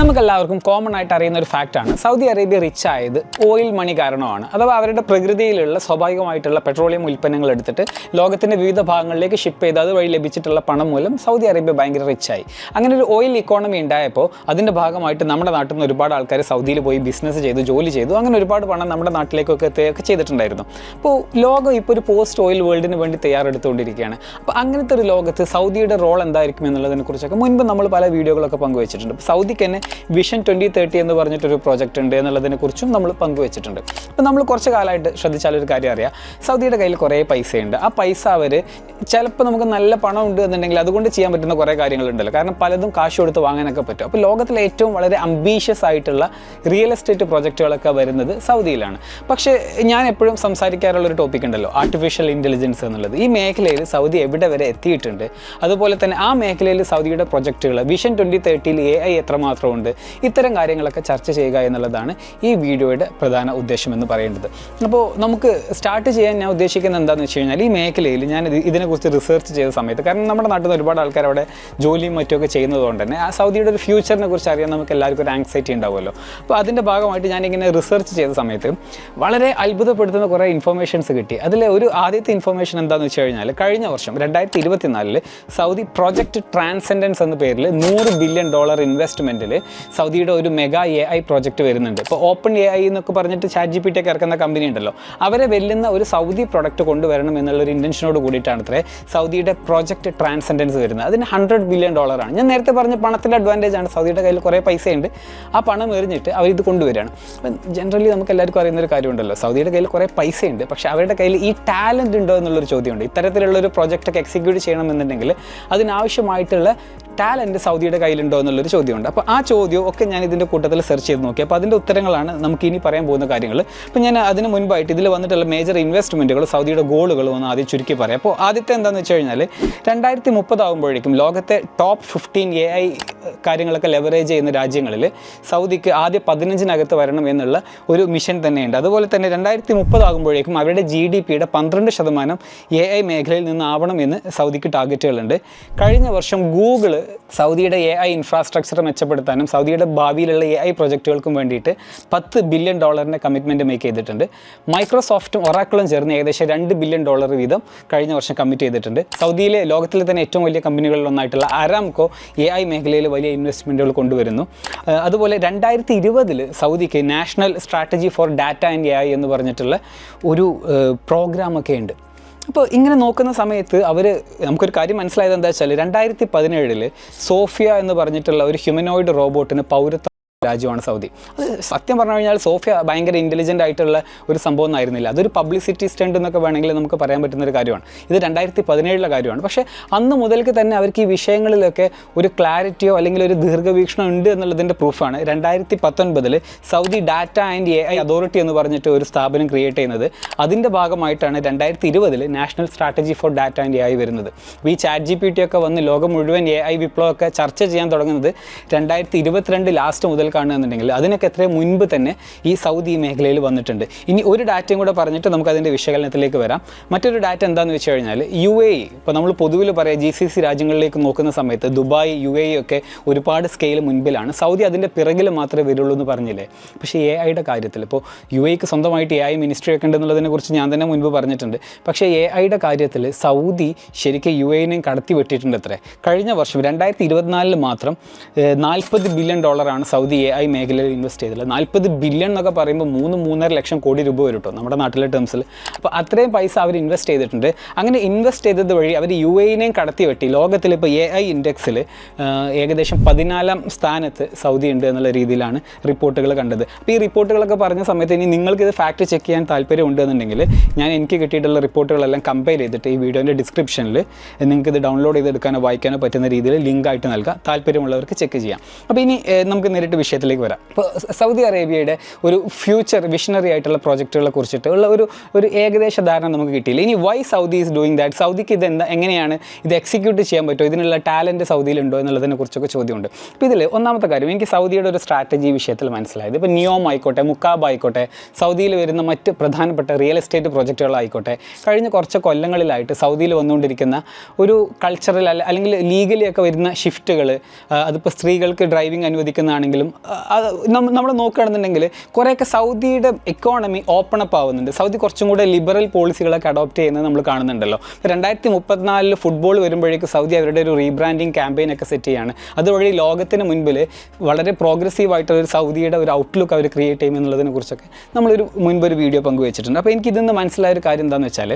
നമുക്കെല്ലാവർക്കും കോമൺ ആയിട്ട് അറിയുന്ന ഒരു ഫാക്റ്റാണ് സൗദി അറേബ്യ റിച്ച് ആയത് ഓയിൽ മണി കാരണമാണ്. അഥവാ അവരുടെ പ്രകൃതിയിലുള്ള സ്വാഭാവികമായിട്ടുള്ള പെട്രോളിയം ഉൽപ്പന്നങ്ങൾ എടുത്തിട്ട് ലോകത്തിന്റെ വിവിധ ഭാഗങ്ങളിലേക്ക് ഷിപ്പ് ചെയ്ത് അതുവഴി ലഭിച്ചിട്ടുള്ള പണം മൂലം സൗദി അറേബ്യ ഭയങ്കര റിച്ചായി അങ്ങനെ ഒരു ഓയിൽ ഇക്കോണമി ഉണ്ടായപ്പോൾ അതിന്റെ ഭാഗമായിട്ട് നമ്മുടെ നാട്ടിൽ നിന്ന് ഒരുപാട് ആൾക്കാർ സൗദിയിൽ പോയി ബിസിനസ് ചെയ്തു ജോലി ചെയ്തു. അങ്ങനെ ഒരുപാട് പണം നമ്മുടെ നാട്ടിലേക്കൊക്കെ എത്തുകയൊക്കെ ചെയ്തിട്ടുണ്ടായിരുന്നു. അപ്പോൾ ലോകം ഇപ്പോൾ ഒരു പോസ്റ്റ് ഓയിൽ വേൾഡിന് വേണ്ടി തയ്യാറെടുത്തുകൊണ്ടിരിക്കുകയാണ്. അപ്പോൾ അങ്ങനത്തെ ഒരു ലോകത്ത് സൗദിയുടെ റോൾ എന്തായിരിക്കും എന്നുള്ളതിനെ കുറിച്ചൊക്കെ മുൻപ് നമ്മൾ പല വീഡിയോകളൊക്കെ പങ്കുവച്ചിട്ടുണ്ട്. സൗദിക്ക് തന്നെ വിഷൻ ട്വന്റി തേർട്ടി എന്ന് പറഞ്ഞിട്ടൊരു പ്രോജക്റ്റ് ഉണ്ട് എന്നുള്ളതിനെ കുറിച്ചും നമ്മൾ പങ്കുവച്ചിട്ടുണ്ട്. അപ്പോൾ നമ്മൾ കുറച്ച് കാലമായിട്ട് ശ്രദ്ധിച്ചാലൊരു കാര്യം അറിയാം. സൗദിയുടെ കയ്യിൽ കുറേ പൈസയുണ്ട്. ആ പൈസ അവർ ചിലപ്പോൾ നമുക്ക് നല്ല പണം ഉണ്ട് എന്നുണ്ടെങ്കിൽ അതുകൊണ്ട് ചെയ്യാൻ പറ്റുന്ന കുറേ കാര്യങ്ങളുണ്ടല്ലോ. കാരണം പലതും കാശ് കൊടുത്ത് വാങ്ങാനൊക്കെ പറ്റും. അപ്പോൾ ലോകത്തിലെ ഏറ്റവും വളരെ അംബീഷ്യസ് ആയിട്ടുള്ള റിയൽ എസ്റ്റേറ്റ് പ്രോജക്റ്റുകളൊക്കെ വരുന്നത് സൗദിയിലാണ്. പക്ഷേ ഞാൻ എപ്പോഴും സംസാരിക്കാറുള്ള ഒരു ടോപ്പിക് ഉണ്ടല്ലോ ആർട്ടിഫിഷ്യൽ ഇന്റലിജൻസ് എന്നുള്ളത്. ഈ മേഖലയിൽ സൗദി എവിടെ വരെ എത്തിയിട്ടുണ്ട്? അതുപോലെ തന്നെ ആ മേഖലയിൽ സൗദിയുടെ പ്രൊജക്റ്റുകൾ വിഷൻ ട്വന്റി തേർട്ടിയിൽ എ ഐ എത്രമാത്രമുണ്ട് ഇത്തരം കാര്യങ്ങളൊക്കെ ചർച്ച ചെയ്യുക എന്നുള്ളതാണ് ഈ വീഡിയോയുടെ പ്രധാന ഉദ്ദേശം എന്ന് പറയേണ്ടത്. അപ്പോൾ നമുക്ക് സ്റ്റാർട്ട് ചെയ്യാൻ ഞാൻ ഉദ്ദേശിക്കുന്നത് എന്താണെന്ന് വെച്ച് കഴിഞ്ഞാൽ ഈ മേഖലയിൽ ഞാൻ ഇതിനെക്കുറിച്ച് റിസർച്ച് ചെയ്ത സമയത്ത് കാരണം നമ്മുടെ നാട്ടിൽ നിന്ന് ഒരുപാട് ആൾക്കാർ അവിടെ ജോലിയും മറ്റുമൊക്കെ ചെയ്യുന്നതുകൊണ്ട് തന്നെ ആ സൗദിയുടെ ഒരു ഫ്യൂച്ചറിനെ കുറിച്ച് അറിയാൻ നമുക്ക് എല്ലാവർക്കും ഒരു ആങ്സൈറ്റി ഉണ്ടാവുമല്ലോ. അപ്പോൾ അതിന്റെ ഭാഗമായിട്ട് ഞാനിങ്ങനെ റിസർച്ച് ചെയ്ത സമയത്ത് വളരെ അത്ഭുതപ്പെടുത്തുന്ന കുറേ ഇൻഫർമേഷൻസ് കിട്ടി. അതിൽ ഒരു ആദ്യത്തെ ഇൻഫർമേഷൻ എന്താണെന്ന് വെച്ച് കഴിഞ്ഞാൽ കഴിഞ്ഞ വർഷം രണ്ടായിരത്തി ഇരുപത്തിനാലിൽ സൗദി പ്രോജക്റ്റ് ട്രാൻസെൻഡൻസ് എന്ന പേരിൽ നൂറ് ബില്യൺ ഡോളർ ഇൻവെസ്റ്റ്മെന്റിൽ സൗദിയുടെ ഒരു മെഗാ എ ഐ പ്രോജക്റ്റ് വരുന്നുണ്ട്. ഇപ്പോൾ ഓപ്പൺ എ ഐ എന്നൊക്കെ പറഞ്ഞിട്ട് ചാറ്റ് ജി പി ടി ഒക്കെ ഇറക്കുന്ന കമ്പനി ഉണ്ടല്ലോ. അവരെ വെല്ലുന്ന ഒരു സൗദി പ്രൊഡക്റ്റ് കൊണ്ടുവരണം എന്നുള്ള ഒരു ഇന്റൻഷനോട് കൂടിയിട്ടാണ് അത്രേ സൗദിയുടെ പ്രോജക്റ്റ് ട്രാൻസെൻഡൻസ് വരുന്നത്. അതിന് ഹൺഡ്രഡ് ബില്യൺ ഡോളറാണ് ഞാൻ നേരത്തെ പറഞ്ഞ പണത്തിന്റെ അഡ്വാന്റേജ് ആണ്. സൗദിയുടെ കയ്യിൽ കുറേ പൈസയുണ്ട്. ആ പണം എറിഞ്ഞിട്ട് അവർ ഇത് കൊണ്ടുവരികയാണ്. അപ്പം ജനറലി നമുക്ക് എല്ലാവർക്കും അറിയുന്ന ഒരു കാര്യമുണ്ടല്ലോ. സൗദിയുടെ കയ്യിൽ കുറേ പൈസയുണ്ട്. പക്ഷേ അവരുടെ കയ്യിൽ ഈ ടാലന്റ് ഉണ്ടോ എന്നുള്ളൊരു ചോദ്യമുണ്ട്. ഇത്തരത്തിലുള്ള ഒരു പ്രോജക്റ്റ് ഒക്കെ എക്സിക്യൂട്ട് ചെയ്യണമെന്നുണ്ടെങ്കിൽ അതിനാവശ്യമായിട്ടുള്ള ടാലന്റ് സൗദിയുടെ കയ്യിലുണ്ടോ എന്നുള്ളൊരു ചോദ്യമുണ്ട്. അപ്പോൾ ആ ചോദ്യം ഒക്കെ ഞാൻ ഇതിന്റെ കൂട്ടത്തിൽ സെർച്ച് ചെയ്ത് നോക്കി. അപ്പോൾ അതിന്റെ ഉത്തരങ്ങളാണ് നമുക്ക് ഇനി പറയാൻ പോകുന്ന കാര്യങ്ങൾ. അപ്പോൾ ഞാൻ അതിന് മുൻപായിട്ട് ഇതിൽ വന്നിട്ടുള്ള മേജർ ഇൻവെസ്റ്റ്മെന്റുകൾ സൗദിയുടെ ഗോളുകളും ഒന്ന് ആദ്യം ചുരുക്കി പറയാം. അപ്പോൾ ആദ്യത്തെ എന്താണെന്ന് വെച്ച് കഴിഞ്ഞാൽ രണ്ടായിരത്തി മുപ്പതാകുമ്പോഴേക്കും ലോകത്തെ ടോപ്പ് ഫിഫ്റ്റീൻ എ ഐ കാര്യങ്ങളൊക്കെ ലെവറേജ് ചെയ്യുന്ന രാജ്യങ്ങളിൽ സൗദിക്ക് ആദ്യ പതിനഞ്ചിനകത്ത് വരണം എന്നുള്ള ഒരു മിഷൻ തന്നെയുണ്ട്. അതുപോലെ തന്നെ രണ്ടായിരത്തി മുപ്പതാകുമ്പോഴേക്കും അവരുടെ ജി ഡി പിയുടെ പന്ത്രണ്ട് ശതമാനം എ ഐ മേഖലയിൽ നിന്നാവണം എന്ന് സൗദിക്ക് ടാർഗറ്റുകളുണ്ട് കഴിഞ്ഞ വർഷം ഗൂഗിൾ സൗദിയുടെ എ ഐ ഇൻഫ്രാസ്ട്രക്ചർ മെച്ചപ്പെടുത്താനും സൗദിയുടെ ഭാവിയിലുള്ള എ ഐ പ്രൊജക്റ്റുകൾക്കും വേണ്ടിയിട്ട് പത്ത് ബില്യൺ ഡോളറിന്റെ കമ്മിറ്റ്മെന്റ് മേക്ക് ചെയ്തിട്ടുണ്ട്. മൈക്രോസോഫ്റ്റും ഒറാക്കിളും ചേർന്ന് ഏകദേശം രണ്ട് ബില്യൺ ഡോളർ വീതം കഴിഞ്ഞ വർഷം കമ്മിറ്റ് ചെയ്തിട്ടുണ്ട്. സൗദിയിലെ ലോകത്തിലെ തന്നെ ഏറ്റവും വലിയ കമ്പനികളിലൊന്നായിട്ടുള്ള അരാംകോ എ ഐ മേഖലയിൽ വലിയ ഇൻവെസ്റ്റ്മെന്റുകൾ കൊണ്ടുവരുന്നു. അതുപോലെ രണ്ടായിരത്തി ഇരുപതിൽ സൗദിക്ക് national strategy for data and A I എന്ന് പറഞ്ഞിട്ടുള്ള ഒരു പ്രോഗ്രാമൊക്കെ ഉണ്ട്. അപ്പോൾ ഇങ്ങനെ നോക്കുന്ന സമയത്ത് അവർ നമുക്കൊരു കാര്യം മനസ്സിലായത് എന്താ വെച്ചാൽ രണ്ടായിരത്തി പതിനേഴിൽ സോഫിയ എന്ന് പറഞ്ഞിട്ടുള്ള ഒരു ഹ്യൂമനോയിഡ് റോബോട്ടിന് പൗരത്വം രാജ്യമാണ് സൗദി. അത് സത്യം പറഞ്ഞു കഴിഞ്ഞാൽ സോഫിയ ഭയങ്കര ഇന്റലിജന്റ് ആയിട്ടുള്ള ഒരു സംഭവം ഒന്നും ആയിരുന്നില്ല. അതൊരു പബ്ലിസിറ്റി സ്റ്റണ്ട് എന്നൊക്കെ വേണമെങ്കിൽ നമുക്ക് പറയാൻ പറ്റുന്ന ഒരു കാര്യമാണ്. ഇത് രണ്ടായിരത്തി പതിനേഴിലെ കാര്യമാണ്. പക്ഷേ അന്ന് മുതൽക്ക് തന്നെ അവർക്ക് ഈ വിഷയങ്ങളിലൊക്കെ ഒരു ക്ലാരിറ്റിയോ അല്ലെങ്കിൽ ഒരു ദീർഘവീക്ഷണം ഉണ്ട് എന്നുള്ളതിന്റെ പ്രൂഫാണ് രണ്ടായിരത്തി പത്തൊൻപതിൽ Saudi data and A I authority എന്ന് പറഞ്ഞിട്ട് ഒരു സ്ഥാപനം ക്രിയേറ്റ് ചെയ്യുന്നത്. അതിന്റെ ഭാഗമായിട്ടാണ് രണ്ടായിരത്തി ഇരുപതിൽ national strategy for data and A I വരുന്നത് ഈ ചാറ്റ് ജി പി ടി ഒക്കെ വന്ന് ലോകം മുഴുവൻ എ ഐ വിപ്ലവമൊക്കെ ചർച്ച ചെയ്യാൻ തുടങ്ങുന്നത് രണ്ടായിരത്തി ഇരുപത്തിരണ്ട് ലാസ്റ്റ് മുതൽ കാണുകയെന്നുണ്ടെങ്കിൽ അതിനൊക്കെ എത്രയും മുൻപ് തന്നെ ഈ സൗദി മേഖലയിൽ വന്നിട്ടുണ്ട്. ഇനി ഒരു ഡാറ്റയും കൂടെ പറഞ്ഞിട്ട് നമുക്ക് അതിന്റെ വിശകലനത്തിലേക്ക് വരാം. മറ്റൊരു ഡാറ്റ എന്താണെന്ന് വെച്ച് കഴിഞ്ഞാൽ യു എ ഇ ഇപ്പോൾ നമ്മൾ പൊതുവിൽ പറയാം ജി സി സി രാജ്യങ്ങളിലേക്ക് നോക്കുന്ന സമയത്ത് ദുബായ് യു എ ഒക്കെ ഒരുപാട് സ്കെയിൽ മുൻപിലാണ്. സൗദി അതിന്റെ പിറകിൽ മാത്രമേ വരുള്ളൂ എന്ന് പറഞ്ഞില്ലേ? പക്ഷേ എ ഐയുടെ കാര്യത്തിൽ ഇപ്പോൾ യു എക്ക് സ്വന്തമായിട്ട് എ ഐ മിനിസ്ട്രി ഒക്കെ ഉണ്ടെന്നുള്ളതിനെ കുറിച്ച് ഞാൻ തന്നെ മുൻപ് പറഞ്ഞിട്ടുണ്ട്. പക്ഷേ എ ഐയുടെ കാര്യത്തിൽ സൗദി ശരിക്കും യു എനെയും കടത്തി വെട്ടിയിട്ടുണ്ട് അത്രേ. കഴിഞ്ഞ വർഷം രണ്ടായിരത്തി ഇരുപത്തിനാലിൽ മാത്രം നാൽപ്പത് ബില്യൺ ഡോളറാണ് സൗദി എ ഐ മേഖലയിൽ ഇൻവെസ്റ്റ് ചെയ്തില്ല. നാൽപ്പത് ബില്യൺ എന്നൊക്കെ പറയുമ്പോൾ മൂന്ന് മൂന്നര ലക്ഷം കോടി രൂപ വരും കേട്ടോ നമ്മുടെ നാട്ടിലെ ടേംസിൽ അപ്പോൾ അത്രയും പൈസ അവർ ഇൻവെസ്റ്റ് ചെയ്തിട്ടുണ്ട്. അങ്ങനെ ഇൻവെസ്റ്റ് ചെയ്തത് വഴി അവർ യു എനെയും കടത്തി വെട്ടി. ലോകത്തിൽ ഇപ്പോൾ എ ഐ ഇൻഡെക്സിൽ ഏകദേശം പതിനാലാം സ്ഥാനത്ത് സൗദി ഉണ്ട് എന്നുള്ള രീതിയിലാണ് റിപ്പോർട്ടുകൾ കണ്ടത്. അപ്പോൾ ഈ റിപ്പോർട്ടുകളൊക്കെ പറഞ്ഞ സമയത്ത് ഇനി നിങ്ങൾക്ക് ഇത് ഫാക്ട് ചെക്ക് ചെയ്യാൻ താല്പര്യം ഉണ്ടെന്നുണ്ടെങ്കിൽ ഞാൻ എനിക്ക് കിട്ടിയിട്ടുള്ള റിപ്പോർട്ടുകളെല്ലാം കമ്പയർ ചെയ്തിട്ട് ഈ വീഡിയോന്റെ ഡിസ്ക്രിപ്ഷനിൽ നിങ്ങൾക്ക് ഇത് ഡൗൺലോഡ് ചെയ്തെടുക്കാനോ വായിക്കാനോ പറ്റുന്ന രീതിയിൽ ലിങ്ക് ആയിട്ട് നൽകാം. താല്പര്യമുള്ളവർക്ക് ചെക്ക് ചെയ്യാം. അപ്പോൾ ഇനി നമുക്ക് നേരിട്ട് വിഷയത്തിലേക്ക് വരാം. ഇപ്പോൾ സൗദി അറേബ്യയുടെ ഒരു ഫ്യൂച്ചർ വിഷണറി ആയിട്ടുള്ള പ്രോജക്റ്റുകളെ കുറിച്ചിട്ട് ഉള്ള ഒരു ഒരു ഏകദേശ ധാരണ നമുക്ക് കിട്ടിയില്ല. ഇനി why Saudi is doing that സൗദിക്ക് ഇത് എന്താ എങ്ങനെയാണ് ഇത് എക്സിക്യൂട്ട് ചെയ്യാൻ പറ്റുമോ ഇതിനുള്ള ടാലന്റ് സൗദിയിലുണ്ടോ എന്നുള്ളതിനെ കുറിച്ചൊക്കെ ചോദ്യമുണ്ട്. അപ്പോൾ ഇതിൽ ഒന്നാമത്തെ കാര്യം എനിക്ക് സൗദിയുടെ ഒരു സ്ട്രാറ്റജി വിഷയത്തിൽ മനസ്സിലായത് ഇപ്പോൾ നിയോം ആയിക്കോട്ടെ മുക്കാബ് ആയിക്കോട്ടെ സൗദിയിൽ വരുന്ന മറ്റ് പ്രധാനപ്പെട്ട റിയൽ എസ്റ്റേറ്റ് പ്രോജക്റ്റുകളായിക്കോട്ടെ കഴിഞ്ഞ കുറച്ച് കൊല്ലങ്ങളിലായിട്ട് സൗദിയിൽ വന്നുകൊണ്ടിരിക്കുന്ന ഒരു കൾച്ചറൽ അല്ല അല്ലെങ്കിൽ ലീഗലി ഒക്കെ വരുന്ന ഷിഫ്റ്റുകൾ അതിപ്പോൾ സ്ത്രീകൾക്ക് ഡ്രൈവിംഗ് അനുവദിക്കുന്നതാണെങ്കിലും നമ്മൾ നോക്കുകയാണെന്നുണ്ടെങ്കിൽ കുറേയൊക്കെ സൗദിയുടെ എക്കോണമി ഓപ്പൺ അപ്പ് ആവുന്നുണ്ട്. സൗദി കുറച്ചും കൂടെ ലിബറൽ പോളിസികളൊക്കെ അഡോപ്റ്റ് ചെയ്യുന്നത് നമ്മൾ കാണുന്നുണ്ടല്ലോ. രണ്ടായിരത്തി മുപ്പത്തിനാലിൽ ഫുട്ബോൾ വരുമ്പോഴേക്കും സൗദി അവരുടെ ഒരു റീബ്രാൻഡിങ് ക്യാമ്പയിൻ ഒക്കെ സെറ്റ് ചെയ്യാണ്. അതുവഴി ലോകത്തിന് മുൻപിൽ വളരെ പ്രോഗ്രസീവ് ആയിട്ടുള്ള ഒരു സൗദിയുടെ ഒരു ഔട്ട്ലുക്ക് അവർ ക്രിയേറ്റ് ചെയ്യും എന്നുള്ളതിനെ കുറിച്ചൊക്കെ നമ്മളൊരു മുൻപൊരു വീഡിയോ പങ്കുവച്ചിട്ടുണ്ട് അപ്പോൾ എനിക്ക് ഇതിന്ന് മനസ്സിലായ ഒരു കാര്യം എന്താണെന്ന് വെച്ചാൽ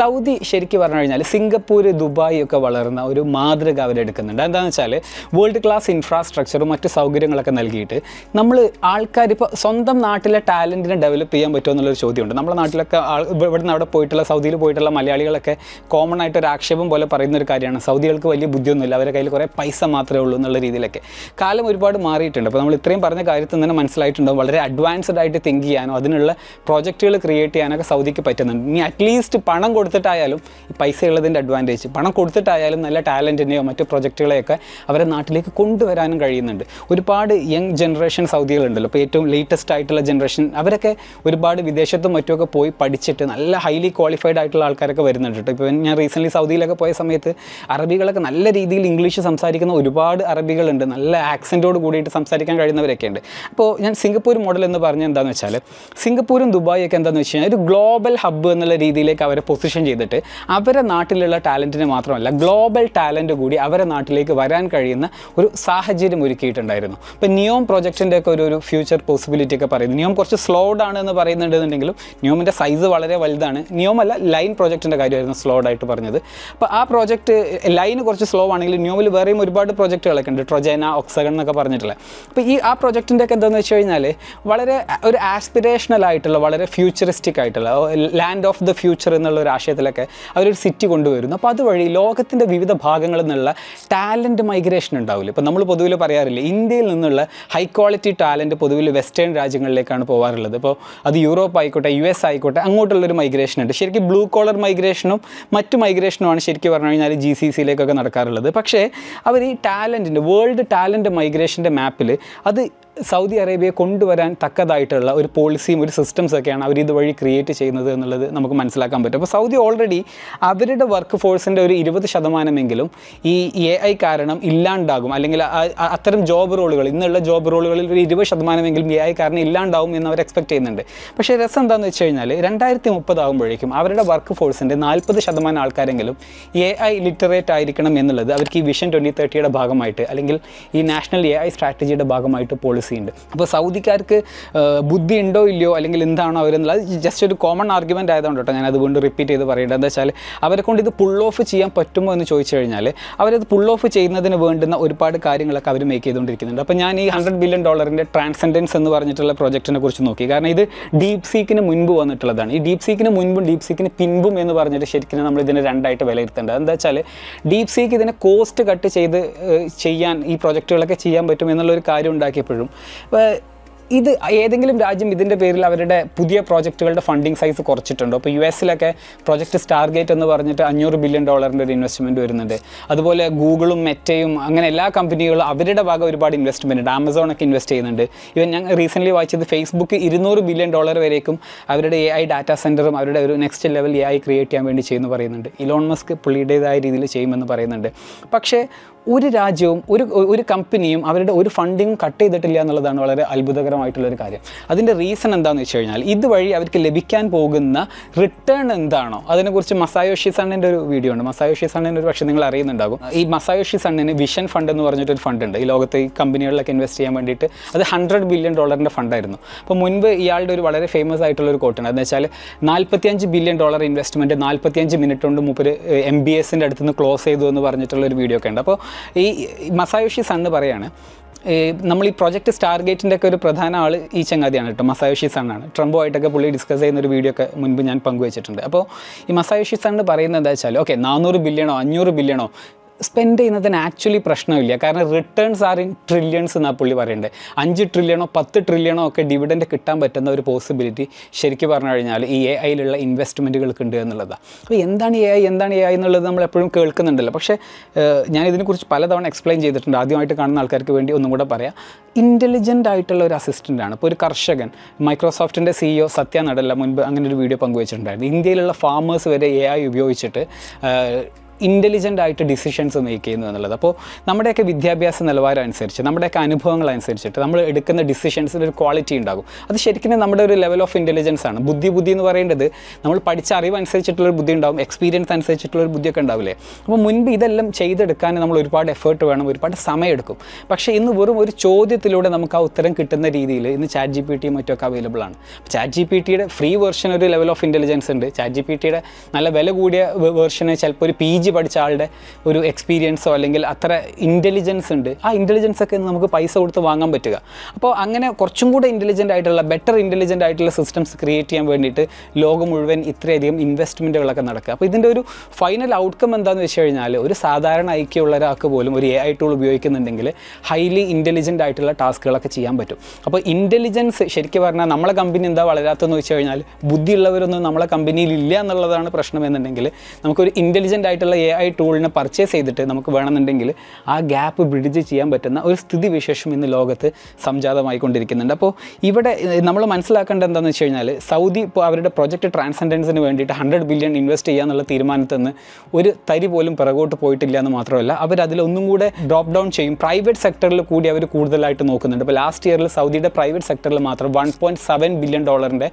സൗദി ശരിക്കും പറഞ്ഞു കഴിഞ്ഞാൽ സിംഗപ്പൂർ ദുബായ് ഒക്കെ വളർന്ന ഒരു മാതൃക അവരെടുക്കുന്നുണ്ട്. എന്താണെന്ന് വെച്ചാൽ വേൾഡ് ക്ലാസ് ഇൻഫ്രാസ്ട്രക്ചറും മറ്റ് സൗകര്യങ്ങളൊക്കെ നൽകിയിട്ട് നമ്മൾ ആൾക്കാർ ഇപ്പോൾ സ്വന്തം നാട്ടിലെ ടാലന്റിനെ ഡെവലപ്പ് ചെയ്യാൻ പറ്റുമോ എന്നുള്ളൊരു ചോദ്യമുണ്ട്. നമ്മുടെ നാട്ടിലൊക്കെ ആൾ ഇവിടുന്ന് അവിടെ പോയിട്ടുള്ള സൗദിയിൽ പോയിട്ടുള്ള മലയാളികളൊക്കെ കോമൺ ആയിട്ട് ഒരു ആക്ഷേപം പോലെ പറയുന്ന ഒരു കാര്യമാണ്. സൗദികൾക്ക് വലിയ ബുദ്ധിയൊന്നുമില്ല. അവരുടെ കയ്യിൽ കുറേ പൈസ മാത്രമേ ഉള്ളൂ എന്നുള്ള രീതിയിലൊക്കെ. കാലം ഒരുപാട് മാറിയിട്ടുണ്ട്. അപ്പോൾ നമ്മൾ ഇത്രയും പറഞ്ഞ കാര്യത്തിൽ തന്നെ മനസ്സിലായിട്ടുണ്ടാവും വളരെ അഡ്വാൻസ്ഡ് ആയിട്ട് തിങ്ക് ചെയ്യാനോ അതിനുള്ള പ്രോജക്റ്റുകൾ ക്രിയേറ്റ് ചെയ്യാനൊക്കെ സൗദിക്ക് പറ്റുന്നുണ്ട്. ഇനി അറ്റ്ലീസ്റ്റ് പണം കൊടുത്തിട്ടായാലും പൈസ ഉള്ളതിന്റെ അഡ്വാന്റേജ് പണം കൊടുത്തിട്ടായാലും നല്ല ടാലന്റിനെയോ മറ്റു പ്രൊജക്റ്റുകളെയൊക്കെ അവരെ നാട്ടിലേക്ക് കൊണ്ടുവരാനും കഴിയുന്നുണ്ട്. ഒരുപാട് ജനറേഷൻ സൗദികളുണ്ടല്ലോ. ഇപ്പോൾ ഏറ്റവും ലേറ്റസ്റ്റ് ആയിട്ടുള്ള ജനറേഷൻ അവരൊക്കെ ഒരുപാട് വിദേശത്തും മറ്റുമൊക്കെ പോയി പഠിച്ചിട്ട് നല്ല ഹൈലി ക്വാളിഫൈഡ് ആയിട്ടുള്ള ആൾക്കാരൊക്കെ വരുന്നുണ്ട് കേട്ടോ. ഇപ്പോൾ ഞാൻ റീസെന്റ്ലി സൗദിയിലൊക്കെ പോയ സമയത്ത് അറബികളൊക്കെ നല്ല രീതിയിൽ ഇംഗ്ലീഷ് സംസാരിക്കുന്ന ഒരുപാട് അറബികളുണ്ട്. നല്ല ആക്സെന്റോട് കൂടിയിട്ട് സംസാരിക്കാൻ കഴിയുന്നവരൊക്കെ ഉണ്ട്. അപ്പോൾ ഞാൻ സിംഗപ്പൂർ മോഡൽ എന്ന് പറഞ്ഞാൽ എന്താണെന്ന് വെച്ചാൽ സിംഗപ്പൂരും ദുബായ് ഒക്കെ എന്താണെന്ന് വെച്ച് കഴിഞ്ഞാൽ ഒരു ഗ്ലോബൽ ഹബ്ബ് എന്നുള്ള രീതിയിലേക്ക് അവരെ പൊസിഷൻ ചെയ്തിട്ട് അവരെ നാട്ടിലുള്ള ടാലന്റിനെ മാത്രമല്ല ഗ്ലോബൽ ടാലന്റ് കൂടി അവരെ നാട്ടിലേക്ക് വരാൻ കഴിയുന്ന ഒരു സാഹചര്യം ഒരുക്കിയിട്ടുണ്ടായിരുന്നു. ഇപ്പോൾ നിയോം പ്രോജക്റ്റിന്റെ ഒക്കെ ഒരു ഒരു ഫ്യൂച്ചർ പോസിബിലിറ്റി ഒക്കെ പറയുന്നത് നിയോം കുറച്ച് സ്ലോഡ് ആണ് എന്ന് പറയുന്നുണ്ടെന്നുണ്ടെങ്കിലും നിയോമിന്റെ സൈസ് വളരെ വലുതാണ്. നിയോം അല്ല ലൈൻ പ്രോജക്റ്റിന്റെ കാര്യമായിരുന്നു സ്ലോഡ് ആയിട്ട് പറഞ്ഞത്. അപ്പോൾ ആ പ്രോജക്റ്റ് ലൈന് കുറച്ച് സ്ലോ ആണെങ്കിൽ നിയോമിൽ വേറെയും ഒരുപാട് പ്രോജക്റ്റുകളൊക്കെ ഉണ്ട്. ട്രൊജേന ഒക്സഗൺ എന്നൊക്കെ പറഞ്ഞിട്ടുള്ളത് അപ്പോൾ ഈ ആ പ്രോജക്റ്റിന്റെ ഒക്കെ എന്താണെന്ന് വെച്ച് കഴിഞ്ഞാൽ വളരെ ഒരു ആസ്പിറേഷണൽ ആയിട്ടുള്ള വളരെ ഫ്യൂച്ചറിസ്റ്റിക് ആയിട്ടുള്ള ലാൻഡ് ഓഫ് ദ ഫ്യൂച്ചർ എന്നുള്ള ഒരു ആശയത്തിലൊക്കെ അവരൊരു സിറ്റി കൊണ്ടുവരുന്നു. അപ്പോൾ അതുവഴി ലോകത്തിന്റെ വിവിധ ഭാഗങ്ങളിൽ നിന്നുള്ള ടാലന്റ് മൈഗ്രേഷൻ ഉണ്ടാവില്ല? ഇപ്പോൾ നമ്മൾ പൊതുവിൽ പറയാറില്ല ഇന്ത്യയിൽ നിന്നുള്ള ഹൈ ക്വാളിറ്റി ടാലന്റ് പൊതുവിൽ വെസ്റ്റേൺ രാജ്യങ്ങളിലേക്കാണ് പോകാറുള്ളത് ഇപ്പോൾ അത് യൂറോപ്പ് ആയിക്കോട്ടെ യു എസ് ആയിക്കോട്ടെ അങ്ങോട്ടുള്ളൊരു മൈഗ്രേഷൻ ഉണ്ട്. ശരിക്കും ബ്ലൂ കോളർ മൈഗ്രേഷനും മറ്റു മൈഗ്രേഷനുമാണ് ശരിക്കും പറഞ്ഞു കഴിഞ്ഞാൽ ജി സി സിയിലേക്കൊക്കെ നടക്കാറുള്ളത്. പക്ഷേ അവർ ഈ ടാലന്റിന്റെ വേൾഡ് ടാലന്റ് മൈഗ്രേഷന്റെ മാപ്പിൽ അത് സൗദി അറേബ്യയെ കൊണ്ടുവരാൻ തക്കതായിട്ടുള്ള ഒരു പോളിസിയും ഒരു സിസ്റ്റംസ് ഒക്കെയാണ് അവർ ഇതുവഴി ക്രിയേറ്റ് ചെയ്യുന്നത് എന്നുള്ളത് നമുക്ക് മനസ്സിലാക്കാൻ പറ്റും. അപ്പോൾ സൗദി ഓൾറെഡി അവരുടെ വർക്ക് ഫോഴ്സിന്റെ ഒരു ഇരുപത് ശതമാനമെങ്കിലും ഈ എ ഐ കാരണം ഇല്ലാണ്ടാകും. അല്ലെങ്കിൽ അത്തരം ജോബ് റോളുകൾ ഇന്നുള്ള ജോബ് റോളുകളിൽ ഒരു ഇരുപത് ശതമാനമെങ്കിലും എ ഐ കാരണം ഇല്ലാണ്ടാവും എന്ന് അവർ എക്സ്പെക്ട് ചെയ്യുന്നുണ്ട്. പക്ഷേ രസം എന്താണെന്ന് വെച്ച് കഴിഞ്ഞാൽ രണ്ടായിരത്തി മുപ്പതാകുമ്പോഴേക്കും അവരുടെ വർക്ക് ഫോഴ്സിന്റെ നാൽപ്പത് ശതമാനം ആൾക്കാരെങ്കിലും എ ഐ ലിറ്ററേറ്റ് ആയിരിക്കണം എന്നുള്ളത് അവർക്ക് ഈ വിഷൻ ട്വന്റി തേർട്ടിയുടെ ഭാഗമായിട്ട് അല്ലെങ്കിൽ ഈ നാഷണൽ എ ഐ സ്ട്രാറ്റജിയുടെ ഭാഗമായിട്ട് പോളിസി ഉണ്ട് അപ്പോൾ സൗദിക്കാർക്ക് ബുദ്ധി ഉണ്ടോ ഇല്ലയോ അല്ലെങ്കിൽ എന്താണോ അവരെന്നുള്ളത് ജസ്റ്റ് ഒരു കോമൺ ആർഗ്യുമെന്റ് ആയതുകൊണ്ട് കേട്ടോ ഞാൻ അതുകൊണ്ട് റിപ്പീറ്റ് ചെയ്ത് പറയേണ്ടത് എന്താ വെച്ചാൽ അവരെ കൊണ്ട് ഇത് പുൾ ഓഫ് ചെയ്യാൻ പറ്റുമോ എന്ന് ചോദിച്ചു കഴിഞ്ഞാൽ അവരത് പുൾ ഓഫ് ചെയ്യുന്നതിന് വേണ്ടുന്ന ഒരുപാട് കാര്യങ്ങളൊക്കെ അവർ മേക്ക് ചെയ്തുകൊണ്ടിരിക്കുന്നുണ്ട്. അപ്പോൾ ഞാൻ ഈ ഹൺഡ്രഡ് ബില്യൺ ഡോളറിന്റെ ട്രാൻസെൻഡൻസ് എന്ന് പറഞ്ഞിട്ടുള്ള പ്രോജക്റ്റിനെ കുറിച്ച് നോക്കി. കാരണം ഇത് ഡീപ് സീക്കിന് മുൻപ് വന്നിട്ടുള്ളതാണ്. ഈ ഡീപ് സീക്കിന് മുൻപും ഡീപ് സീക്കിന് പിൻപും എന്ന് പറഞ്ഞിട്ട് ശരിക്കും നമ്മൾ ഇതിനെ രണ്ടായിട്ട് വിലയിരുത്തേണ്ടത്. എന്താ വെച്ചാൽ ഡീപ് സീക്ക് ഇതിനെ കോസ്റ്റ് കട്ട് ചെയ്ത് ചെയ്യാൻ ഈ പ്രോജക്റ്റുകളൊക്കെ ചെയ്യാൻ പറ്റും എന്നുള്ളൊരു കാര്യം ഉണ്ടാക്കിയപ്പോഴും ഇത് ഏതെങ്കിലും രാജ്യം ഇതിന്റെ പേരിൽ അവരുടെ പുതിയ പ്രോജക്റ്റുകളുടെ ഫണ്ടിങ് സൈസ് കുറച്ചിട്ടുണ്ടോ? അപ്പോൾ യു എസിലൊക്കെ പ്രോജക്റ്റ് സ്റ്റാർഗേറ്റ് എന്ന് പറഞ്ഞിട്ട് അഞ്ഞൂറ് ബില്യൺ ഡോളറിന്റെ ഒരു ഇൻവെസ്റ്റ്മെന്റ് വരുന്നുണ്ട്. അതുപോലെ ഗൂഗിളും മെറ്റയും അങ്ങനെ എല്ലാ കമ്പനികളും അവരുടെ ഭാഗം ഒരുപാട് ഇൻവെസ്റ്റ്മെന്റ് ഉണ്ട്. ആമസോണൊക്കെ ഇൻവെസ്റ്റ് ചെയ്യുന്നുണ്ട്. ഇവൻ ഞാൻ റീസെന്റ്ലി വായിച്ചത് ഫേസ്ബുക്ക് ഇരുന്നൂറ് ബില്യൺ ഡോളർ വരേക്കും അവരുടെ എ ഐ ഡാറ്റാ സെന്ററും അവരുടെ ഒരു next level A I create ചെയ്യാൻ വേണ്ടി ചെയ്യുമെന്ന് പറയുന്നുണ്ട്. ഇലോൺ മസ്ക് പുള്ളിയുടേതായ രീതിയിൽ ചെയ്യുമെന്ന് പറയുന്നുണ്ട്. പക്ഷേ ഒരു രാജ്യവും ഒരു ഒരു കമ്പനിയും അവരുടെ ഒരു ഫണ്ടിങ് കട്ട് ചെയ്തിട്ടില്ല എന്നുള്ളതാണ് വളരെ അത്ഭുതകരമായിട്ടുള്ളൊരു കാര്യം. അതിന്റെ റീസൺ എന്താണെന്ന് വെച്ച് കഴിഞ്ഞാൽ ഇതുവഴി അവർക്ക് ലഭിക്കാൻ പോകുന്ന റിട്ടേൺ എന്താണോ അതിനെക്കുറിച്ച് മസായോഷി സണ്ണിന്റെ ഒരു വീഡിയോ ഉണ്ട്. മസായോഷി സണ്ണിന്റെ ഒരു പക്ഷേ നിങ്ങൾ അറിയുന്നുണ്ടാകും. ഈ മസായോഷി സണ്ണിന് വിഷൻ ഫണ്ട് എന്ന് പറഞ്ഞിട്ടൊരു ഫണ്ട് ഉണ്ട്. ഈ ലോകത്തെ ഈ കമ്പനികളിലൊക്കെ ഇൻവെസ്റ്റ് ചെയ്യാൻ വേണ്ടിയിട്ട് അത് ഹൺഡ്രഡ് ബില്യൺ ഡോളറിന്റെ ഫണ്ടായിരുന്നു അപ്പോൾ മുൻപ് ഇയാളുടെ ഒരു വളരെ ഫേമസ് ആയിട്ടുള്ള ഒരു കോട്ടുണ്ട് എന്ന് വെച്ചാൽ നാൽപ്പത്തിയഞ്ച് ബില്യൺ ഡോളർ ഇൻവെസ്റ്റ്മെന്റ് നാൽപ്പത്തിയഞ്ച് മിനിറ്റ് കൊണ്ട് മുപ്പത് എം ബി എസിന്റെ അടുത്ത് നിന്ന് ക്ലോസ് ചെയ്തു എന്ന് പറഞ്ഞിട്ടുള്ള ഒരു വീഡിയോ ഒക്കെ ഉണ്ട്. അപ്പോൾ ഈ മസായോഷി സണ്ണ് പറയാണ്. നമ്മൾ ഈ പ്രൊജക്ട് സ്റ്റാർഗേറ്റിന്റെ ഒക്കെ ഒരു പ്രധാന ആൾ ഈ ചങ്ങാതിയാണ് കേട്ടോ മസായോഷി സണ്ണാണ് ട്രംപുമായിട്ടൊക്കെ പുള്ളി ഡിസ്കസ് ചെയ്യുന്ന ഒരു വീഡിയോ ഒക്കെ മുൻപ് ഞാൻ പങ്കുവച്ചിട്ടുണ്ട്. അപ്പോൾ ഈ മസായോഷി സണ്ണ് പറയുന്നത് എന്താ വെച്ചാൽ ഓക്കെ നാനൂറ് ബില്യണോ അഞ്ഞൂറ് ബില്യണോ സ്പെൻഡ് ചെയ്യുന്നതിന് ആക്ച്വലി പ്രശ്നമില്ല. കാരണം റിട്ടേൺസ് ആർ ഇൻ ട്രില്യൺസ് എന്നാണ് പുള്ളി പറയേണ്ടത് അഞ്ച് ട്രില്യണോ പത്ത് ട്രില്യണോ ഒക്കെ ഡിവിഡൻഡ് കിട്ടാൻ പറ്റുന്ന ഒരു പോസിബിലിറ്റി ശരിക്കും പറഞ്ഞു കഴിഞ്ഞാൽ ഈ എ ഐയിലുള്ള ഇൻവെസ്റ്റ്മെന്റുകൾക്ക് ഉണ്ട് എന്നുള്ളതാണ് അപ്പോൾ എന്താണ് എ ഐ എന്താണ് എ ഐ എന്നുള്ളത് നമ്മൾ എപ്പോഴും കേൾക്കുന്നുണ്ടല്ലോ. പക്ഷേ ഞാൻ ഇതിനെക്കുറിച്ച് പലതവണ എക്സ്പ്ലെയിൻ ചെയ്തിട്ടുണ്ട്. ആദ്യമായിട്ട് കാണുന്ന ആൾക്കാർക്ക് വേണ്ടി ഒന്നും കൂടെ പറയാം. ഇന്റലിജന്റ് ആയിട്ടുള്ള ഒരു അസിസ്റ്റന്റാണ് ഇപ്പോൾ ഒരു കർഷകൻ മൈക്രോസോഫ്റ്റിന്റെ സിഇഒ സത്യ നടല്ല മുൻപ് അങ്ങനെ ഒരു വീഡിയോ പങ്കുവച്ചിട്ടുണ്ടായിരുന്നു. ഇന്ത്യയിലുള്ള ഫാമേഴ്സ് വരെ എ ഐ ഉപയോഗിച്ചിട്ട് ഇന്റലിജന്റ് ആയിട്ട് ഡിസിഷൻസ് മേക്ക് ചെയ്യുന്നു എന്നുള്ളത്. അപ്പോൾ നമ്മുടെയൊക്കെ വിദ്യാഭ്യാസ നിലവാരം അനുസരിച്ച് നമ്മുടെയൊക്കെ അനുഭവങ്ങൾ അനുസരിച്ചിട്ട് നമ്മൾ എടുക്കുന്ന ഡിസിഷൻസിൽ ഒരു ക്വാളിറ്റി ഉണ്ടാകും. അത് ശരിക്കും നമ്മുടെ ഒരു ലെവൽ ഓഫ് ഇന്റലിജൻസ് ആണ്. ബുദ്ധി ബുദ്ധി എന്ന് പറയേണ്ടത് നമ്മൾ പഠിച്ച അറിവ് അനുസരിച്ചിട്ടുള്ളൊരു ബുദ്ധി ഉണ്ടാകും എക്സ്പീരിയൻസ് അനുസരിച്ചിട്ടുള്ള ഒരു ബുദ്ധിയൊക്കെ ഉണ്ടാവില്ലേ? അപ്പോൾ മുൻപ് ഇതെല്ലാം ചെയ്തെടുക്കാൻ നമ്മൾ ഒരുപാട് എഫേർട്ട് വേണം ഒരുപാട് സമയമെടുക്കും പക്ഷേ ഇന്ന് വെറും ഒരു ചോദ്യത്തിലൂടെ നമുക്ക് ആ ഉത്തരം കിട്ടുന്ന രീതിയിൽ ഇന്ന് ചാറ്റ് ജി പി ടിയും മറ്റൊക്കെ അവൈലബിൾ ആണ്. ചാറ്റ് ജി പി ടിയുടെ ഫ്രീ വെർഷൻ ഒരു ലെവൽ ഓഫ് ഇന്റലിജൻസ് ഉണ്ട്. ചാറ്റ് ജി പി ടിയുടെ നല്ല വില കൂടിയ വെർഷന് ചിലപ്പോൾ ഒരു പി ജി പഠിച്ച ആളുടെ ഒരു എക്സ്പീരിയൻസോ അല്ലെങ്കിൽ അത്ര ഇന്റലിജൻസ് ഉണ്ട്. ആ ഇന്റലിജൻസ് ഒക്കെ നമുക്ക് പൈസ കൊടുത്ത് വാങ്ങാൻ പറ്റുക. അപ്പോൾ അങ്ങനെ കുറച്ചും കൂടെ ഇന്റലിജന്റ് ആയിട്ടുള്ള ബെറ്റർ ഇന്റലിജന്റ് ആയിട്ടുള്ള സിസ്റ്റംസ് ക്രിയേറ്റ് ചെയ്യാൻ വേണ്ടിയിട്ട് ലോകം മുഴുവൻ ഇത്രയധികം ഇൻവെസ്റ്റ്മെന്റുകളൊക്കെ നടക്കുക. അപ്പോൾ ഇതിന്റെ ഒരു ഫൈനൽ ഔട്ട്കം എന്താണെന്ന് വെച്ച് കഴിഞ്ഞാൽ ഒരു സാധാരണ ഐക്യമുള്ള ഒരാൾക്ക് പോലും ഒരു എ ഐ ടൂൾ ഉപയോഗിക്കുന്നുണ്ടെങ്കിൽ ഹൈലി ഇന്റലിജന്റ് ആയിട്ടുള്ള ടാസ്കുകളൊക്കെ ചെയ്യാൻ പറ്റും. അപ്പോൾ ഇന്റലിജൻസ് ശരിക്കും പറഞ്ഞാൽ നമ്മളെ കമ്പനി എന്താ വളരാത്തതെന്ന് വെച്ച് കഴിഞ്ഞാൽ ബുദ്ധിയുള്ളവരൊന്നും നമ്മളെ കമ്പനിയിൽ ഇല്ല എന്നുള്ളതാണ് പ്രശ്നം എന്നുണ്ടെങ്കിൽ നമുക്കൊരു ഇന്റലിജന്റ് ആയിട്ടുള്ള എ ഐ ടൂളിനെ പർച്ചേസ് ചെയ്തിട്ട് നമുക്ക് വേണമെന്നുണ്ടെങ്കിൽ ആ ഗ്യാപ്പ് ബ്രിഡ്ജ് ചെയ്യാൻ പറ്റുന്ന ഒരു സ്ഥിതിവിശേഷം ഇന്ന് ലോകത്ത് സംജാതമായിക്കൊണ്ടിരിക്കുന്നുണ്ട്. അപ്പോൾ ഇവിടെ നമ്മൾ മനസ്സിലാക്കേണ്ടത് എന്താണെന്ന് വെച്ച് കഴിഞ്ഞാൽ സൗദി ഇപ്പോൾ അവരുടെ പ്രൊജക്ട് ട്രാൻസെൻഡൻസിന് വേണ്ടിയിട്ട് ഹൺഡ്രഡ് ബില്യൺ ഇൻവെസ്റ്റ് ചെയ്യാന്നുള്ള തീരുമാനത്തിൽ നിന്ന് ഒരു തരി പോലും പിറകോട്ട് പോയിട്ടില്ല എന്ന് മാത്രമല്ല അവർ അതിലൊന്നും കൂടെ ഡ്രോപ്പ് ഡൗൺ ചെയ്യും. പ്രൈവറ്റ് സെക്ടറിൽ കൂടി അവർ കൂടുതലായിട്ട് നോക്കുന്നുണ്ട്. ഇപ്പോൾ ലാസ്റ്റ് ഇയറിൽ സൗദിയുടെ പ്രൈവറ്റ് സെക്ടറിൽ മാത്രം വൺ പോയിന്റ് സെവൻ ബില്യൺ ഡോളറിന്റെ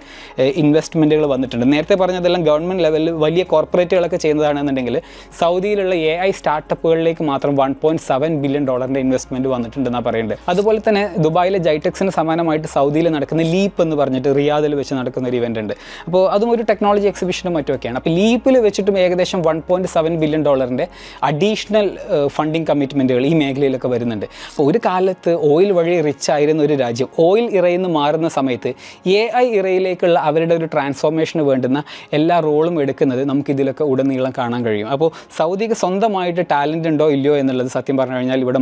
ഇൻവെസ്റ്റ്മെന്റുകൾ വന്നിട്ടുണ്ട്. നേരത്തെ പറഞ്ഞതെല്ലാം ഗവൺമെന്റ് ലെവലിൽ വലിയ കോർപ്പറേറ്റുകളൊക്കെ ചെയ്യുന്നതാണെന്നുണ്ടെങ്കിൽ സൗദിയിലുള്ള എ ഐ സ്റ്റാർട്ടപ്പുകളിലേക്ക് മാത്രം വൺ പോയിന്റ് സെവൻ ബില്യൺ ഡോളറിന്റെ ഇൻവെസ്റ്റ്മെന്റ് വന്നിട്ടുണ്ടെന്നാണ് പറയുന്നത് അതുപോലെ തന്നെ ദുബായിലെ ജൈടെക്സിന് സമാനമായിട്ട് സൗദിയിൽ നടക്കുന്ന ലീപ്പ് എന്ന് പറഞ്ഞിട്ട് റിയാദിൽ വെച്ച് നടക്കുന്ന ഒരു ഇവന്റ് ഉണ്ട്. അപ്പോൾ അതും ഒരു ടെക്നോളജി എക്സിബിഷനും മറ്റുമൊക്കെയാണ്. അപ്പോൾ ലീപ്പിൽ വെച്ചിട്ടും ഏകദേശം വൺ പോയിന്റ് സെവൻ ബില്യൺ ഡോളറിന്റെ അഡീഷണൽ ഫണ്ടിങ് കമ്മിറ്റ്മെന്റുകൾ ഈ മേഖലയിലൊക്കെ വരുന്നുണ്ട്. അപ്പോൾ ഒരു കാലത്ത് ഓയിൽ വഴി റിച്ച് ആയിരുന്ന ഒരു രാജ്യം ഓയിൽ ഇറയിൽ നിന്ന് മാറുന്ന സമയത്ത് എ ഐ ഇറയിലേക്കുള്ള അവരുടെ ഒരു ട്രാൻസ്ഫോർമേഷന് വേണ്ടുന്ന എല്ലാ റോളും എടുക്കുന്നത് നമുക്ക് ഇതിലൊക്കെ ഉടനീളം കാണാൻ കഴിയും. അപ്പോൾ സൗദിക്ക് സ്വന്തമായിട്ട് ടാലന്റ് ഉണ്ടോ ഇല്ലയോ എന്നുള്ളത് സത്യം പറഞ്ഞു കഴിഞ്ഞാൽ ഇവിടെ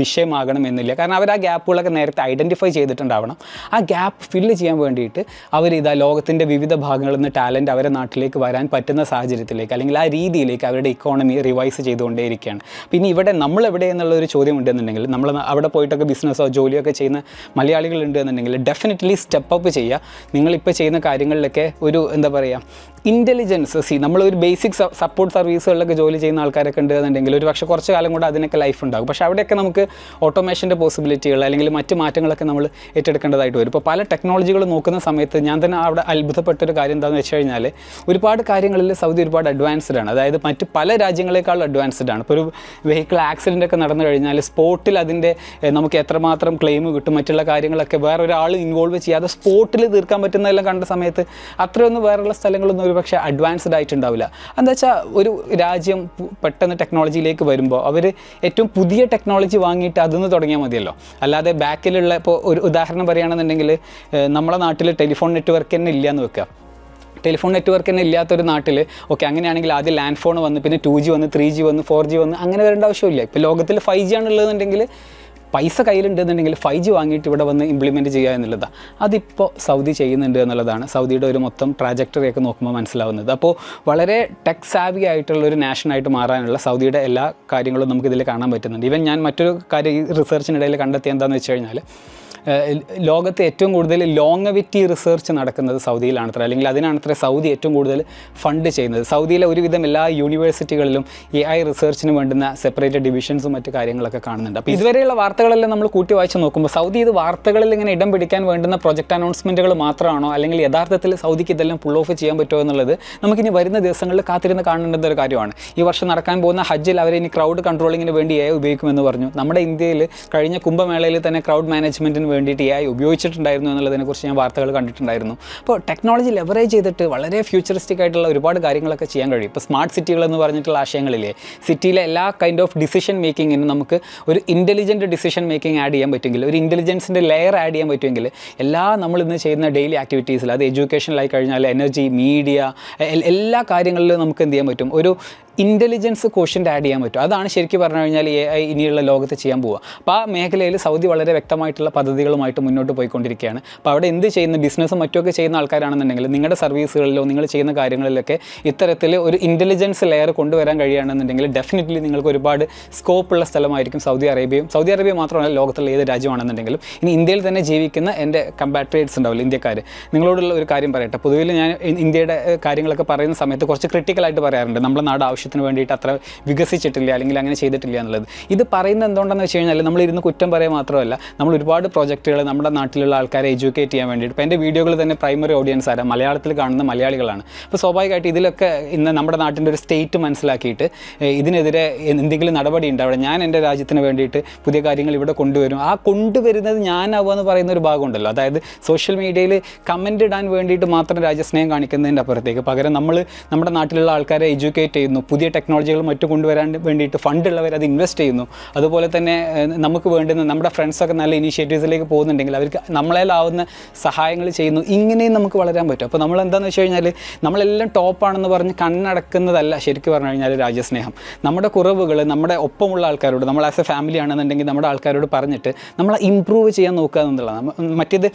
വിഷയമാകണം എന്നില്ല. കാരണം അവർ ആ ഗ്യാപ്പുകളൊക്കെ നേരത്തെ ഐഡന്റിഫൈ ചെയ്തിട്ടുണ്ടാവണം. ആ ഗ്യാപ്പ് ഫില്ല് ചെയ്യാൻ വേണ്ടിയിട്ട് അവർ ഇതാ ലോകത്തിന്റെ വിവിധ ഭാഗങ്ങളിൽ നിന്ന് ടാലന്റ് അവരെ നാട്ടിലേക്ക് വരാൻ പറ്റുന്ന സാഹചര്യത്തിലേക്ക് അല്ലെങ്കിൽ ആ രീതിയിലേക്ക് അവരുടെ ഇക്കോണമി റിവൈസ് ചെയ്തുകൊണ്ടേയിരിക്കുകയാണ്. പിന്നെ ഇവിടെ നമ്മൾ എവിടെ എന്നുള്ള ഒരു ചോദ്യം ഉണ്ടെന്നുണ്ടെങ്കിൽ നമ്മൾ അവിടെ പോയിട്ടൊക്കെ ബിസിനസ്സോ ജോലിയോ ഒക്കെ ചെയ്യുന്ന മലയാളികൾ ഉണ്ട് എന്നുണ്ടെങ്കിൽ ഡെഫിനറ്റ്ലി സ്റ്റെപ്പ് അപ്പ് ചെയ്യുക. നിങ്ങളിപ്പോൾ ചെയ്യുന്ന കാര്യങ്ങളിലൊക്കെ ഒരു എന്താ പറയുക ഇന്റലിജൻസ് സി നമ്മളൊരു ബേസിക് സപ്പോർട്ട് സർവീസുകളിലൊക്കെ ജോലി ചെയ്യുന്ന ആൾക്കാരൊക്കെ ഉണ്ട് എന്നുണ്ടെങ്കിൽ ഒരു പക്ഷേ കുറച്ച് കാലം കൊണ്ട് അതിനൊക്കെ ലൈഫ് ഉണ്ടാകും. പക്ഷേ അവിടെയൊക്കെ നമുക്ക് ഓട്ടോമേഷന്റെ പോസിബിലിറ്റികൾ അല്ലെങ്കിൽ മറ്റ് മാറ്റങ്ങളൊക്കെ നമ്മൾ ഏറ്റെടുക്കേണ്ടതായിട്ട് വരും. ഇപ്പോൾ പല ടെക്നോളജികൾ നോക്കുന്ന സമയത്ത് ഞാൻ തന്നെ അവിടെ അത്ഭുതപ്പെട്ടൊരു കാര്യം എന്താണെന്ന് വെച്ച് കഴിഞ്ഞാൽ ഒരുപാട് കാര്യങ്ങളിൽ സൗദി ഒരുപാട് അഡ്വാൻസ്ഡ് ആണ്. അതായത് മറ്റ് പല രാജ്യങ്ങളെക്കാളും അഡ്വാൻസ്ഡ് ആണ്. ഇപ്പോൾ ഒരു വെഹിക്കിൾ ആക്സിഡന്റ് ഒക്കെ നടന്നു കഴിഞ്ഞാൽ സ്പോട്ടിൽ അതിന്റെ നമുക്ക് എത്രമാത്രം ക്ലെയിം കിട്ടും മറ്റുള്ള കാര്യങ്ങളൊക്കെ വേറെ ഒരാൾ ഇൻവോൾവ് ചെയ്യാതെ സ്പോട്ടിൽ തീർക്കാൻ പറ്റുന്നതെല്ലാം കണ്ട സമയത്ത് അത്രയൊന്നും വേറെയുള്ള സ്ഥലങ്ങളൊന്നും ഒരു പക്ഷേ അഡ്വാൻസ്ഡ് ആയിട്ടുണ്ടാവില്ല. എന്താ വെച്ചാൽ ഒരു രാജ്യം പു- പെട്ടെന്ന് ടെക്നോളജിയിലേക്ക് വരുമ്പോൾ അവർ ഏറ്റവും പുതിയ ടെക്നോളജി വാങ്ങിയിട്ട് അതിൽ നിന്ന് തുടങ്ങിയാൽ മതിയല്ലോ. അല്ലാതെ ബാക്കിലുള്ള ഇപ്പോൾ ഒരു ഉദാഹരണം പറയുകയാണെന്നുണ്ടെങ്കിൽ നമ്മുടെ നാട്ടിൽ ടെലിഫോൺ നെറ്റ്വർക്ക് തന്നെ ഇല്ല എന്ന് വെക്കുക. ടെലിഫോൺ നെറ്റ്വർക്ക് തന്നെ ഇല്ലാത്തൊരു നാട്ടിൽ ഓക്കെ അങ്ങനെയാണെങ്കിൽ ആദ്യം ലാൻഡ് ഫോൺ വന്ന് പിന്നെ ടു ജി വന്ന് ത്രീ ജി വന്ന് ഫോർ ജി വന്ന് അങ്ങനെ വരേണ്ട ആവശ്യമില്ല. ഇപ്പോൾ ലോകത്തിൽ ഫൈവ് ജി ആണുള്ളതെന്നുണ്ടെങ്കിൽ പൈസ കയ്യിലുണ്ടെന്നുണ്ടെങ്കിൽ ഫൈവ് ജി വാങ്ങിയിട്ട് ഇവിടെ വന്ന് ഇംപ്ലിമെന്റ് ചെയ്യുക എന്നുള്ളതാണ് അതിപ്പോൾ സൗദി ചെയ്യുന്നുണ്ട് എന്നുള്ളതാണ്. സൗദിയുടെ ഒരു മൊത്തം ട്രാജക്ടറിയൊക്കെ നോക്കുമ്പോൾ മനസ്സിലാവുന്നത്. അപ്പോൾ വളരെ ടെക് സാവി ആയിട്ടുള്ള ഒരു നാഷനായിട്ട് മാറാനുള്ള സൗദിയുടെ എല്ലാ കാര്യങ്ങളും നമുക്കിതിൽ കാണാൻ പറ്റുന്നുണ്ട്. ഈവൻ ഞാൻ മറ്റൊരു കാര്യം ഈ റിസർച്ചിനിടയിൽ കണ്ടെത്തിയ എന്താണെന്ന് വെച്ച് കഴിഞ്ഞാൽ ലോകത്ത് ഏറ്റവും കൂടുതൽ ലോങ്ങവിറ്റി റിസർച്ച് നടക്കുന്നത് സൗദിയിലാണത്ര അല്ലെങ്കിൽ അതിനാണത്ര സൗദി ഏറ്റവും കൂടുതൽ ഫണ്ട് ചെയ്യുന്നത്. സൗദിയിലെ ഒരുവിധം എല്ലാ യൂണിവേഴ്സിറ്റികളിലും എ ഐ റിസർച്ചിന് വേണ്ടുന്ന സെപ്പറേറ്റ് ഡിവിഷൻസും മറ്റു കാര്യങ്ങളൊക്കെ കാണുന്നുണ്ട്. അപ്പോൾ ഇതുവരെയുള്ള വാർത്തകളെല്ലാം നമ്മൾ കൂട്ടി വായിച്ച് നോക്കുമ്പോൾ സൗദി ഇത് വാർത്തകളിൽ ഇങ്ങനെ ഇടം പിടിക്കാൻ വേണ്ടുന്ന പ്രൊജക്ട് അനൗൺസ്മെന്റുകൾ മാത്രമാണോ അല്ലെങ്കിൽ യഥാർത്ഥത്തിൽ സൗദിക്ക് ഇതെല്ലാം പുൾ ഓഫ് ചെയ്യാൻ പറ്റുമോ എന്നുള്ളത് നമുക്കിനി വരുന്ന ദിവസങ്ങളിൽ കാത്തിരുന്ന് കാണേണ്ട ഒരു കാര്യമാണ്. ഈ വർഷം നടക്കാൻ പോകുന്ന ഹജ്ജിൽ അവർ ഇനി ക്രൗഡ് കൺട്രോളിങ്ങിന് വേണ്ടി എ ഉപയോഗിക്കുമെന്ന് പറഞ്ഞു. നമ്മുടെ ഇന്ത്യയിൽ കഴിഞ്ഞ കുംഭമേളയിൽ തന്നെ ക്രൗഡ് മാനേജ്മെന്റിന് വേണ്ടിയിട്ട് ഐ ഉപയോഗിച്ചിട്ടുണ്ടായിരുന്നു എന്നുള്ളതിനെക്കുറിച്ച് ഞാൻ വാർത്തകൾ കണ്ടിട്ടുണ്ടായിരുന്നു. അപ്പോൾ ടെക്നോളജി ലെവറേജ് ചെയ്തിട്ട് വളരെ ഫ്യൂച്ചറിസ്റ്റിക് ആയിട്ടുള്ള ഒരുപാട് കാര്യങ്ങളൊക്കെ ചെയ്യാൻ കഴിയും. ഇപ്പോൾ സ്മാർട്ട് സിറ്റികൾ എന്ന് പറഞ്ഞിട്ടുള്ള ആശയങ്ങളില്ലേ സിറ്റിയിലെ എല്ലാ കൈൻഡ് ഓഫ് ഡിസിഷൻ മേക്കിങ്ങിനും നമുക്ക് ഒരു ഇന്റലിജന്റ് ഡിസിഷൻ മേക്കിംഗ് ആഡ് ചെയ്യാൻ പറ്റുമെങ്കിൽ ഒരു ഇന്റലിജൻസിന്റെ ലെയർ ആഡ് ചെയ്യാൻ പറ്റുമെങ്കിൽ എല്ലാ നമ്മൾ ഇന്ന് ചെയ്യുന്ന ഡെയിലി ആക്ടിവിറ്റീസിൽ അത് എഡ്യൂക്കേഷനിലായി കഴിഞ്ഞാൽ എനർജി മീഡിയ എല്ലാ കാര്യങ്ങളിലും നമുക്ക് എന്ത് ചെയ്യാൻ പറ്റും? ഒരു ഇന്റലിജൻസ് ക്വസ്റ്റ്യന്റ് ആഡ് ചെയ്യാൻ പറ്റും. അതാണ് ശരിക്കും പറഞ്ഞു കഴിഞ്ഞാൽ എ ഐ ഇനിയുള്ള ലോകത്ത് ചെയ്യാൻ പോവുക. അപ്പോൾ ആ മേഖലയിൽ സൗദി വളരെ വ്യക്തമായിട്ടുള്ള പദ്ധതികളുമായിട്ട് മുന്നോട്ട് പോയിക്കൊണ്ടിരിക്കുകയാണ്. അപ്പോൾ അവിടെ എന്ത് ചെയ്യുന്ന ബിസിനസ്സും മറ്റുമൊക്കെ ചെയ്യുന്ന ആൾക്കാരാണെന്നുണ്ടെങ്കിൽ നിങ്ങളുടെ സർവീസുകളിലോ നിങ്ങൾ ചെയ്യുന്ന കാര്യങ്ങളിലൊക്കെ ഇത്തരത്തിൽ ഒരു ഇന്റലിജൻസ് ലെയർ കൊണ്ടുവരാൻ കഴിയുകയാണെന്നുണ്ടെങ്കിൽ ഡെഫിനറ്റ്ലി നിങ്ങൾക്ക് ഒരുപാട് സ്കോപ്പുള്ള സ്ഥലമായിരിക്കും സൗദി അറേബ്യയും. സൗദി അറേബ്യ മാത്രമല്ല ലോകത്തുള്ള ഏത് രാജ്യമാണെന്നുണ്ടെങ്കിലും ഇനി ഇന്ത്യയിൽ തന്നെ ജീവിക്കുന്ന എന്റെ കമ്പാട്രിയേറ്റ്സ് ഉണ്ടാവില്ല ഇന്ത്യക്കാർ നിങ്ങളോടുള്ള ഒരു കാര്യം പറയട്ടെ. പൊതുവിൽ ഞാൻ ഇന്ത്യയുടെ കാര്യങ്ങളൊക്കെ പറയുന്ന സമയത്ത് കുറച്ച് ക്രിട്ടിക്കലായിട്ട് പറയാറുണ്ട്. നമ്മുടെ നാട് ആവശ്യത്തിന് വേണ്ടിയിട്ട് അത്ര വികസിച്ചിട്ടില്ല അല്ലെങ്കിൽ അങ്ങനെ ചെയ്തിട്ടില്ല എന്നുള്ളത്. ഇത് പറയുന്നത് എന്തുകൊണ്ടെന്ന് വെച്ച് കഴിഞ്ഞാൽ നമ്മൾ ഇരുന്ന് കുറ്റം പറയുക മാത്രമല്ല നമ്മൾ ഒരുപാട് പ്രോജക്റ്റുകൾ നമ്മുടെ നാട്ടിലുള്ള ആൾക്കാരെ എഡ്യൂക്കേറ്റ് ചെയ്യാൻ വേണ്ടിയിട്ട്. ഇപ്പോൾ എന്റെ വീഡിയോകൾ തന്നെ പ്രൈമറി ഓഡിയൻസ് ആരാ? മലയാളത്തിൽ കാണുന്ന മലയാളികളാണ്. അപ്പോൾ സ്വാഭാവികമായിട്ട് ഇതിലൊക്കെ ഇന്ന് നമ്മുടെ നാട്ടിന്റെ ഒരു സ്റ്റേറ്റ് മനസ്സിലാക്കിയിട്ട് ഇതിനെതിരെ എന്തെങ്കിലും നടപടി അവിടെ ഞാൻ എന്റെ രാജ്യത്തിന് വേണ്ടിയിട്ട് പുതിയ കാര്യങ്ങൾ ഇവിടെ കൊണ്ടുവരും. ആ കൊണ്ടുവരുന്നത് ഞാനാവുക എന്ന് പറയുന്ന ഒരു ഭാഗമുണ്ടല്ലോ അതായത് സോഷ്യൽ മീഡിയയിൽ കമന്റ് ഇടാൻ വേണ്ടിയിട്ട് മാത്രം രാജ്യസ്നേഹം കാണിക്കുന്നതിന്റെ അപ്പുറത്തേക്ക് പകരം നമ്മൾ നമ്മുടെ നാട്ടിലുള്ള ആൾക്കാരെ എഡ്യൂക്കേറ്റ് ചെയ്യുന്നു. പുതിയ ടെക്നോളജികൾ മറ്റു കൊണ്ടുവരാൻ വേണ്ടിയിട്ട് ഫണ്ടുള്ളവർ അത് ഇൻവെസ്റ്റ് ചെയ്യുന്നു. അതുപോലെ തന്നെ നമുക്ക് വേണ്ടുന്ന നമ്മുടെ ഫ്രണ്ട്സൊക്കെ നല്ല ഇനീഷ്യേറ്റീവ്സിലേക്ക് പോകുന്നുണ്ടെങ്കിൽ അവർക്ക് നമ്മളേലാവുന്ന സഹായങ്ങൾ ചെയ്യുന്നു. ഇങ്ങനെയും നമുക്ക് വളരാൻ പറ്റും. അപ്പോൾ നമ്മൾ എന്താണെന്ന് വെച്ച് കഴിഞ്ഞാൽ നമ്മളെല്ലാം ടോപ്പാണെന്ന് പറഞ്ഞ് കണ്ണടക്കുന്നതല്ല ശരിക്കും പറഞ്ഞു കഴിഞ്ഞാൽ രാജ്യസ്നേഹം. നമ്മുടെ കുറവുകൾ നമ്മുടെ ഒപ്പമുള്ള ആൾക്കാരോട് നമ്മൾ ആസ് എ ഫാമിലി ആണെന്നുണ്ടെങ്കിൽ നമ്മുടെ ആൾക്കാരോട് പറഞ്ഞിട്ട് നമ്മൾ ഇമ്പ്രൂവ് ചെയ്യാൻ നോക്കുക എന്നുള്ളതാണ്. മറ്റേത്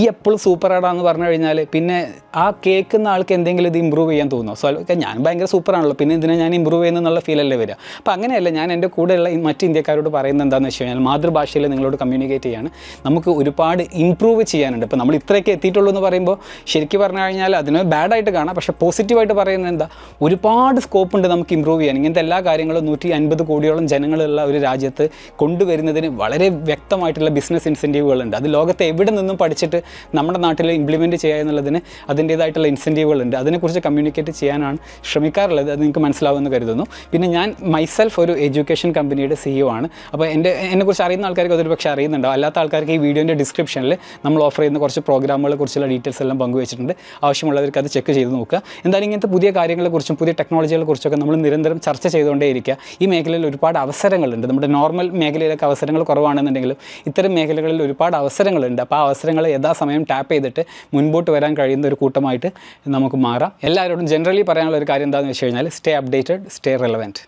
ഈ എപ്പോഴും സൂപ്പർ ആടാന്ന് പറഞ്ഞു കഴിഞ്ഞാൽ പിന്നെ ആ കേൾക്കുന്ന ആൾക്ക് എന്തെങ്കിലും ഇത് ഇമ്പ്രൂവ് ചെയ്യാൻ തോന്നുമോ സോ ഞാൻ ഭയങ്കര സൂപ്പറാണല്ലോ പിന്നെ ഇതിനെ ഞാൻ ഇമ്പ്രൂവ് ചെയ്യുന്നുള്ള ഫീലല്ലേ വരിക. അപ്പോൾ അങ്ങനെയല്ല ഞാൻ എന്റെ കൂടെയുള്ള മറ്റ് ഇന്ത്യക്കാരോട് പറയുന്നത് എന്താണെന്ന് വെച്ച് കഴിഞ്ഞാൽ മാതൃഭാഷയിൽ നിങ്ങളോട് കമ്മ്യൂണിക്കേറ്റ് ചെയ്യാണ്. നമുക്ക് ഒരുപാട് ഇമ്പ്രൂവ് ചെയ്യാനുണ്ട്. ഇപ്പോൾ നമ്മൾ ഇത്രയൊക്കെ എത്തിയിട്ടുള്ളൂ എന്ന് പറയുമ്പോൾ ശരിക്കും പറഞ്ഞു കഴിഞ്ഞാൽ അതിന് ബാഡായിട്ട് കാണാം. പക്ഷേ പോസിറ്റീവായിട്ട് പറയുന്നത് എന്താ? ഒരുപാട് സ്കോപ്പ് ഉണ്ട് നമുക്ക് ഇമ്പ്രൂവ് ചെയ്യാൻ. ഇങ്ങനത്തെ എല്ലാ കാര്യങ്ങളും നൂറ്റി അൻപത് കോടിയോളം ജനങ്ങളുള്ള ഒരു രാജ്യത്ത് കൊണ്ടുവരുന്നതിന് വളരെ വ്യക്തമായിട്ടുള്ള ബിസിനസ് ഇൻസെന്റീവുകളുണ്ട് അത് ലോകത്തെ എവിടെ നിന്നും പഠിച്ചിട്ട് നമ്മുടെ നാട്ടിൽ ഇംപ്ലിമെന്റ് ചെയ്യുക എന്നുള്ളതിന് അതിന്റേതായിട്ടുള്ള ഇൻസെന്റീവുകളുണ്ട് അതിനെക്കുറിച്ച് കമ്മ്യൂണിക്കേറ്റ് ചെയ്യാനാണ് ശ്രമിക്കാറുള്ളത്. അത് നിങ്ങൾക്ക് മനസ്സിലാവുമെന്ന് കരുതുന്നു. പിന്നെ ഞാൻ മൈസെൽഫ് ഒരു എഡ്യൂക്കേഷൻ കമ്പനിയുടെ സിഇഒ ആണ്. അപ്പോൾ എന്റെ എന്നെക്കുറിച്ച് അറിയുന്ന ആൾക്കാർക്ക് അതൊരു പക്ഷേ അറിയുന്നുണ്ടാവും. അല്ലാത്ത ആൾക്കാർക്ക് ഈ വീഡിയോന്റെ ഡിസ്ക്രിപ്ഷനിൽ നമ്മൾ ഓഫർ ചെയ്യുന്ന കുറച്ച് പ്രോഗ്രാമുകളെ കുറിച്ചുള്ള ഡീറ്റെയിൽസ് എല്ലാം പങ്കുവച്ചിട്ടുണ്ട്. ആവശ്യമുള്ളവർക്ക് അത് ചെക്ക് ചെയ്ത് നോക്കുക. എന്തായാലും ഇങ്ങനത്തെ പുതിയ കാര്യങ്ങളെക്കുറിച്ചും പുതിയ ടെക്നോളജികളെക്കുറിച്ചൊക്കെ നമ്മൾ നിരന്തരം ചർച്ച ചെയ്തുകൊണ്ടേയിരിക്കുക ഈ മേഖലയിൽ ഒരുപാട് അവസരങ്ങളുണ്ട്. നമ്മുടെ നോർമൽ മേഖലയിലൊക്കെ അവസരങ്ങൾ കുറവാണെന്നുണ്ടെങ്കിലും ഇത്തരം മേഖലകളിൽ ഒരുപാട് അവസരങ്ങളുണ്ട്. അപ്പോൾ ആ അവസരങ്ങളെ യഥാസമയം ടാപ്പ് ചെയ്തിട്ട് മുൻപോട്ട് വരാൻ കഴിയുന്ന ഒരു കൂട്ടമായിട്ട് നമുക്ക് മാറാം. എല്ലാവരോടും ജനറലി പറയാനുള്ള ഒരു കാര്യം എന്താണെന്ന് വെച്ച് കഴിഞ്ഞാൽ സ്റ്റേ updated, stay relevant.